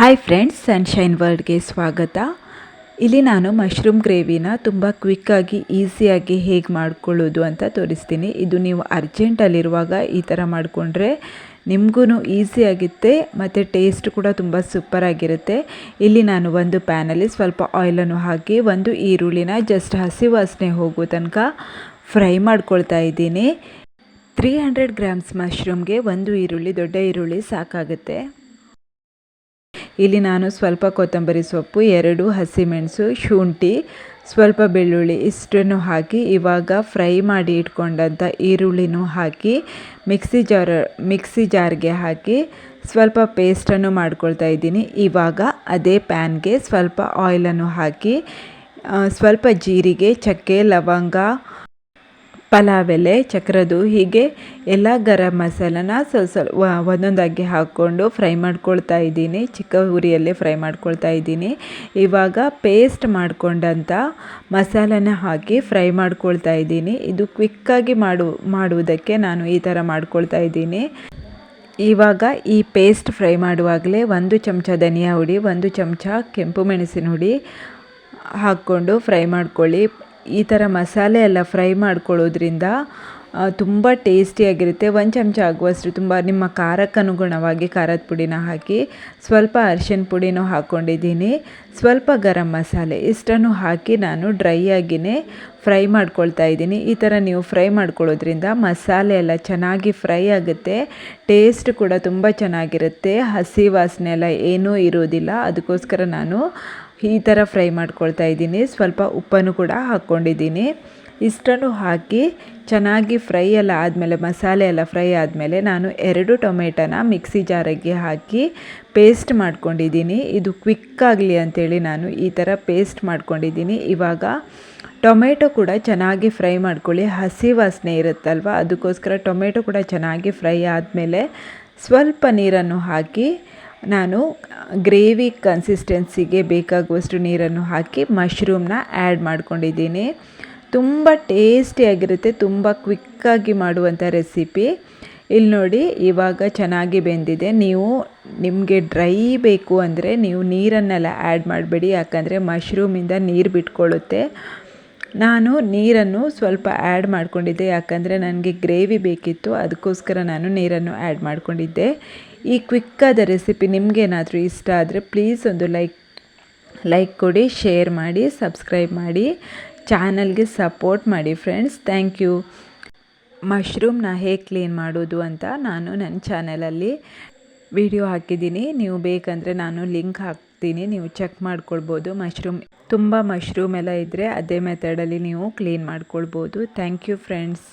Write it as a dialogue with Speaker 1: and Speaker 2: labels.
Speaker 1: Hi friends sunshine ವರ್ಲ್ಡ್ಗೆ ಸ್ವಾಗತ. ಇಲ್ಲಿ ನಾನು ಮಶ್ರೂಮ್ ಗ್ರೇವಿನ ತುಂಬ ಕ್ವಿಕ್ಕಾಗಿ ಈಸಿಯಾಗಿ ಹೇಗೆ ಮಾಡ್ಕೊಳ್ಳೋದು ಅಂತ ತೋರಿಸ್ತೀನಿ. ಇದು ನೀವು ಅರ್ಜೆಂಟಲ್ಲಿರುವಾಗ ಈ ಥರ ಮಾಡಿಕೊಂಡ್ರೆ ನಿಮಗೂ ಈಸಿಯಾಗುತ್ತೆ ಮತ್ತು ಟೇಸ್ಟ್ ಕೂಡ ತುಂಬ ಸೂಪರಾಗಿರುತ್ತೆ ಇಲ್ಲಿ ನಾನು ಒಂದು ಪ್ಯಾನಲ್ಲಿ ಸ್ವಲ್ಪ ಆಯಿಲನ್ನು ಹಾಕಿ, ಒಂದು ಈರುಳ್ಳಿನ ಜಸ್ಟ್ ಹಸಿ ವಾಸನೆ ಹೋಗೋ ತನಕ ಫ್ರೈ ಮಾಡ್ಕೊಳ್ತಾ ಇದ್ದೀನಿ. ತ್ರೀ ಹಂಡ್ರೆಡ್ ಗ್ರಾಮ್ಸ್ ಮಶ್ರೂಮ್ಗೆ ಒಂದು ಈರುಳ್ಳಿ, ದೊಡ್ಡ ಈರುಳ್ಳಿ ಸಾಕಾಗುತ್ತೆ. ಇಲ್ಲಿ ನಾನು ಸ್ವಲ್ಪ ಕೊತ್ತಂಬರಿ ಸೊಪ್ಪು, ಎರಡು ಹಸಿಮೆಣಸು ಶುಂಠಿ, ಸ್ವಲ್ಪ ಬೆಳ್ಳುಳ್ಳಿ ಇಷ್ಟನ್ನು ಹಾಕಿ ಇವಾಗ ಫ್ರೈ ಮಾಡಿ ಇಟ್ಕೊಂಡಂಥ ಈರುಳ್ಳಿನೂ ಹಾಕಿ ಮಿಕ್ಸಿ ಜಾರ್, ಮಿಕ್ಸಿ ಜಾರ್ಗೆ ಹಾಕಿ ಸ್ವಲ್ಪ ಪೇಸ್ಟನ್ನು ಮಾಡ್ಕೊಳ್ತಾ ಇದ್ದೀನಿ. ಇವಾಗ ಅದೇ ಪ್ಯಾನ್ಗೆ ಸ್ವಲ್ಪ ಆಯಿಲನ್ನು ಹಾಕಿ ಸ್ವಲ್ಪ ಜೀರಿಗೆ, ಚಕ್ಕೆ, ಲವಂಗ ಪಲಾವ್ ಎಲೆ ಚಕ್ರದು ಹೀಗೆ ಎಲ್ಲ ಗರಂ ಮಸಾಲನ ಸ್ವಲ್ಪ ಸ್ವಲ್ಪ ಒಂದೊಂದಾಗಿ ಹಾಕ್ಕೊಂಡು ಫ್ರೈ ಮಾಡ್ಕೊಳ್ತಾ ಇದ್ದೀನಿ. ಚಿಕ್ಕ ಉರಿಯಲ್ಲೇ ಫ್ರೈ ಮಾಡ್ಕೊಳ್ತಾ ಇದ್ದೀನಿ. ಇವಾಗ ಪೇಸ್ಟ್ ಮಾಡಿಕೊಂಡಂಥ ಮಸಾಲನ ಹಾಕಿ ಫ್ರೈ ಮಾಡ್ಕೊಳ್ತಾ ಇದ್ದೀನಿ. ಇದು ಕ್ವಿಕ್ಕಾಗಿ ಮಾಡು, ಮಾಡುವುದಕ್ಕೆ ನಾನು ಈ ಥರ ಮಾಡ್ಕೊಳ್ತಾ ಇದ್ದೀನಿ. ಇವಾಗ ಈ ಪೇಸ್ಟ್ ಫ್ರೈ ಮಾಡುವಾಗಲೇ ಒಂದು ಚಮಚ ಧನಿಯಾ ಹುಡಿ, ಒಂದು ಚಮಚ ಕೆಂಪು ಮೆಣಸಿನ ಹುಡಿ ಹಾಕ್ಕೊಂಡು ಫ್ರೈ ಮಾಡ್ಕೊಳ್ಳಿ. ಈ ಥರ ಮಸಾಲೆ ಎಲ್ಲ ಫ್ರೈ ಮಾಡ್ಕೊಳ್ಳೋದ್ರಿಂದ ತುಂಬ ಟೇಸ್ಟಿಯಾಗಿರುತ್ತೆ ಒಂದು ಚಮಚ ಆಗುವಷ್ಟು ತುಂಬ ನಿಮ್ಮ ಖಾರಕ್ಕನುಗುಣವಾಗಿ ಖಾರದ ಪುಡಿನ ಹಾಕಿ, ಸ್ವಲ್ಪ ಅರಿಶಿನ ಪುಡಿನೂ ಹಾಕ್ಕೊಂಡಿದ್ದೀನಿ ಸ್ವಲ್ಪ ಗರಂ ಮಸಾಲೆ ಇಷ್ಟನ್ನು ಹಾಕಿ ನಾನು ಡ್ರೈ ಆಗಿನೇ ಫ್ರೈ ಮಾಡ್ಕೊಳ್ತಾ ಇದ್ದೀನಿ. ಈ ಥರ ನೀವು ಫ್ರೈ ಮಾಡ್ಕೊಳ್ಳೋದ್ರಿಂದ ಮಸಾಲೆ ಎಲ್ಲ ಚೆನ್ನಾಗಿ ಫ್ರೈ ಆಗುತ್ತೆ. ಟೇಸ್ಟ್ ಕೂಡ ತುಂಬ ಚೆನ್ನಾಗಿರುತ್ತೆ. ಹಸಿ ವಾಸನೆ ಎಲ್ಲ ಏನೂ ಇರೋದಿಲ್ಲ. ಅದಕ್ಕೋಸ್ಕರ ನಾನು ಈ ಥರ ಫ್ರೈ ಮಾಡ್ಕೊಳ್ತಾ ಇದ್ದೀನಿ. ಸ್ವಲ್ಪ ಉಪ್ಪನ್ನು ಕೂಡ ಹಾಕ್ಕೊಂಡಿದ್ದೀನಿ ಇಷ್ಟನ್ನು ಹಾಕಿ ಚೆನ್ನಾಗಿ ಫ್ರೈ ಎಲ್ಲ ಆದಮೇಲೆ, ಮಸಾಲೆ ಎಲ್ಲ ಫ್ರೈ ಆದಮೇಲೆ ನಾನು ಎರಡು ಟೊಮೆಟೊನ ಮಿಕ್ಸಿ ಜಾರಿಗೆ ಹಾಕಿ ಪೇಸ್ಟ್ ಮಾಡ್ಕೊಂಡಿದ್ದೀನಿ. ಇದು ಕ್ವಿಕ್ ಆಗಲಿ ಅಂಥೇಳಿ ನಾನು ಈ ಥರ ಪೇಸ್ಟ್ ಮಾಡ್ಕೊಂಡಿದ್ದೀನಿ. ಇವಾಗ ಟೊಮೆಟೊ ಕೂಡ ಚೆನ್ನಾಗಿ ಫ್ರೈ ಮಾಡ್ಕೊಳ್ಳಿ. ಹಸಿ ವಾಸನೆ ಇರುತ್ತಲ್ವ? ಅದಕ್ಕೋಸ್ಕರ ಟೊಮೆಟೊ ಕೂಡ ಚೆನ್ನಾಗಿ ಫ್ರೈ ಆದಮೇಲೆ ಸ್ವಲ್ಪ ನೀರನ್ನು ಹಾಕಿ ನಾನು ಗ್ರೇವಿ ಕನ್ಸಿಸ್ಟೆನ್ಸಿಗೆ ಬೇಕಾಗುವಷ್ಟು ನೀರನ್ನು ಹಾಕಿ ಮಶ್ರೂಮ್ನ ಆ್ಯಡ್ ಮಾಡ್ಕೊಂಡಿದ್ದೀನಿ. ತುಂಬ ಟೇಸ್ಟಿಯಾಗಿರುತ್ತೆ ತುಂಬ ಕ್ವಿಕ್ಕಾಗಿ ಮಾಡುವಂಥ ರೆಸಿಪಿ ಇಲ್ಲಿ ನೋಡಿ, ಇವಾಗ ಚೆನ್ನಾಗಿ ಬೆಂದಿದೆ. ನೀವು ನಿಮಗೆ ಡ್ರೈ ಬೇಕು ಅಂದರೆ ನೀವು ನೀರನ್ನೆಲ್ಲ ಆ್ಯಡ್ ಮಾಡಬೇಡಿ. ಯಾಕಂದರೆ ಮಶ್ರೂಮಿಂದ ನೀರು ಬಿಟ್ಕೊಳ್ಳುತ್ತೆ. ನಾನು ನೀರನ್ನು ಸ್ವಲ್ಪ ಆ್ಯಡ್ ಮಾಡ್ಕೊಂಡಿದ್ದೆ. ಯಾಕಂದರೆ ನನಗೆ ಗ್ರೇವಿ ಬೇಕಿತ್ತು. ಅದಕ್ಕೋಸ್ಕರ ನಾನು ನೀರನ್ನು ಆ್ಯಡ್ ಮಾಡ್ಕೊಂಡಿದ್ದೆ. ಈ ಕ್ವಿಕ್ಕಾದ ರೆಸಿಪಿ ನಿಮಗೇನಾದರೂ ಇಷ್ಟ ಆದರೆ ಪ್ಲೀಸ್ ಒಂದು ಲೈಕ್ ಲೈಕ್ ಕೊಡಿ ಶೇರ್ ಮಾಡಿ ಸಬ್ಸ್ಕ್ರೈಬ್ ಮಾಡಿ. ಚಾನಲ್ಗೆ ಸಪೋರ್ಟ್ ಮಾಡಿ ಫ್ರೆಂಡ್ಸ್. Thank you. ಮಶ್ರೂಮ್ನ ಹೇಗೆ ಕ್ಲೀನ್ ಮಾಡೋದು ಅಂತ ನಾನು ನನ್ನ ಚಾನಲಲ್ಲಿ ವಿಡಿಯೋ ಹಾಕಿದ್ದೀನಿ. ನೀವು ಬೇಕಂದರೆ ನಾನು ಲಿಂಕ್ ಹಾಕ್ತೀನಿ. ನೀವು ಚೆಕ್ ಮಾಡ್ಕೊಳ್ಬೋದು. ಮಶ್ರೂಮ್, ತುಂಬ ಮಶ್ರೂಮ್ ಎಲ್ಲ ಇದ್ದರೆ ಅದೇ ಮೆಥಡಲ್ಲಿ ನೀವು ಕ್ಲೀನ್ ಮಾಡ್ಕೊಳ್ಬೋದು. Thank you friends.